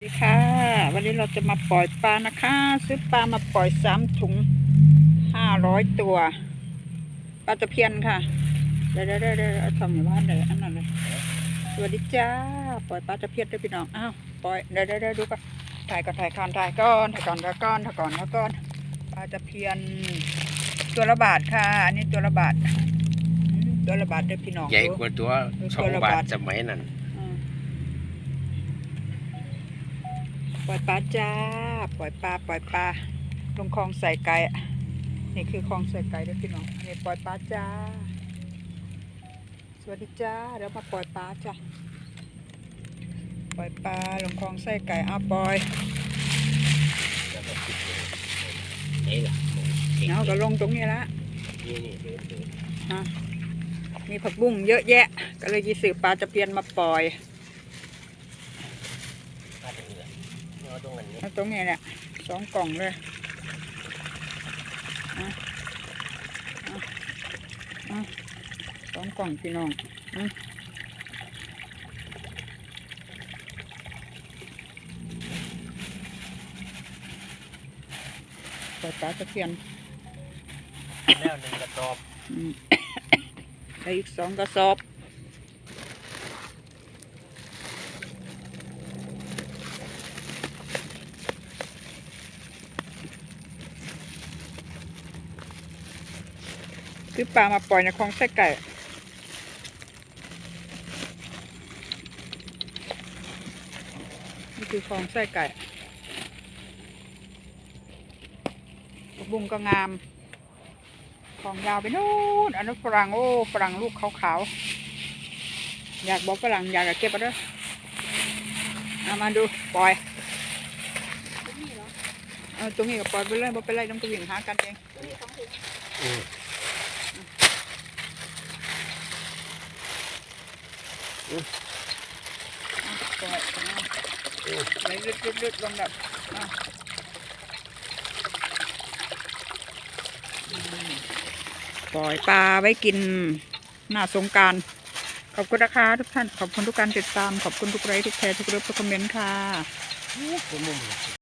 สวัสดีค่ะ วันนี้เราจะมาปล่อยปลานะคะ ซื้อปลามาปล่อยสามถุงห้าร้อยตัวปลาตะเพียนค่ะเดี๋ยวเดี๋ยวเดี๋ยวเดี๋ยวเอาทำอยู่บ้านเลยอันนั้นเลยสวัสดีจ้าปล่อยปลาตะเพียนด้วยพี่น้องอ้าวปล่อยเดี๋ยวเดี๋ยวเดี๋ยวดูก่อนถ่ายก่อนถ่ายก่อนถ่ายก่อนถ่ายก่อนถ่ายก่อนถ่ายก่อนถ่ายก่อนปลาตะเพียน ตัวละบาทค่ะ อันนี้ตัวละบาทตัวละบาทด้อพี่น้องใหญ่กว่าตัวสองตัวละบาทสมัยนั้น อืม ปล่อยปลาจ้า ปล่อยปลา ปล่อยปลา ลงคลองใส่ไก่ นี่คือคลองใส่ไก่ด้วยพี่น้องอันนี้ปล่อยปลาจ้า สวัสดีจ้า เดี๋ยวมาปล่อยปลาจ้า ปล่อยปลาลงคลองใส่ไก่เอาปล่อยนี่แหละเอาก็ลงตรงนี้ละนี่นี่เดินเดินมีผักบุ้งเยอะแยะ ก็เลยยีสือปลาจะเพียนมาปล่อย พาดเหนือเอา ตรงนั้นนี่เอาตรงนี้เนี่ยสองกล่องเลยอะอะอะสองกล่องพี่น้องอะปล่อยปลาตะเพียนแล้วหนึ่งกระสอบอืมแล้วอีกสองกระสอบ ซื้อปลามาปล่อยในคลองไส้ไก่นี่คือคลองไส้ไก่บุ้งก็งามคลองยาวไปนู่นอันนั้นฝรั่งโอ้ฝรั่งลูกขาวๆ อยากบอกฝรั่งอยากจะเก็บเอาด้วยเอามาดูปล่อยเอาตรงนี้ก็ปล่อยไปเลยบ่เป็นไรต้องไปวิ่งหากันเอง ไมปล่อยเอาไหลลึดลงแบบปล่อยปลาไว้กินหน้าสงการ ขอบคุณนะคะทุกท่าน ขอบคุณทุกการติดตาม ขอบคุณทุกไลค์ทุกแชร์ทุกเรื่องทุกคอมเมนต์ค่ะ